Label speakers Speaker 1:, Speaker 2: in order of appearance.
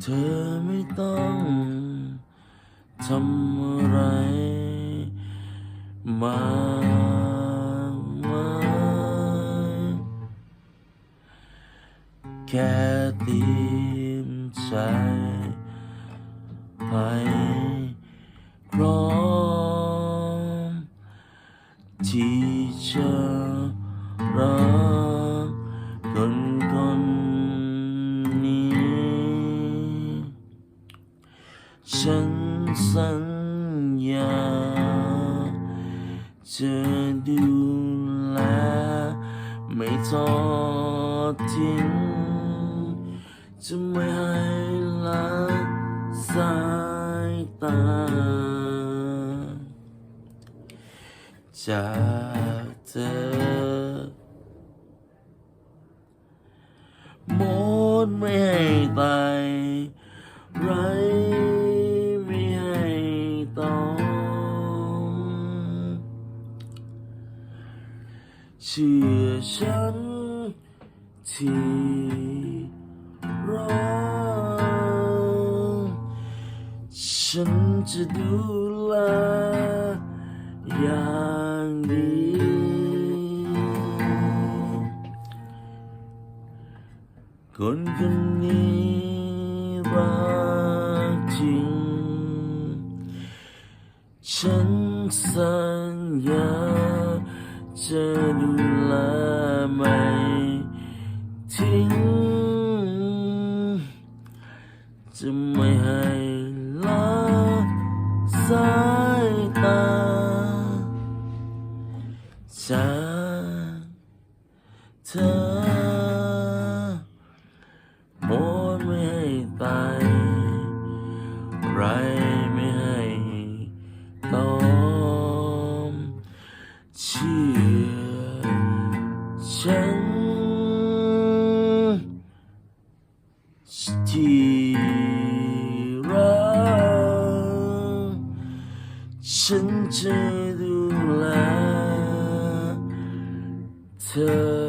Speaker 1: เธอไม่ต้องทำอะไรมากมายแค่เตรียมใจให้พร้อมที่จะรัก ฉันสัญญาจะดูแลไม่ทอดทิ้ง จะไม่ให้ละสายตา จากเธอหมดไม่ให้ตาย เชื่อฉันที่รักฉันจะดูแลอย่างดีคนคนนี้รักจริงฉันสัญ จะดูแลไม่ทิ้ง จะไม่ให้ละสายตาจากเธอหมดไม่ให้ตายไรไม่ให้ต้องชื่ ฉันจะดูแลเธอ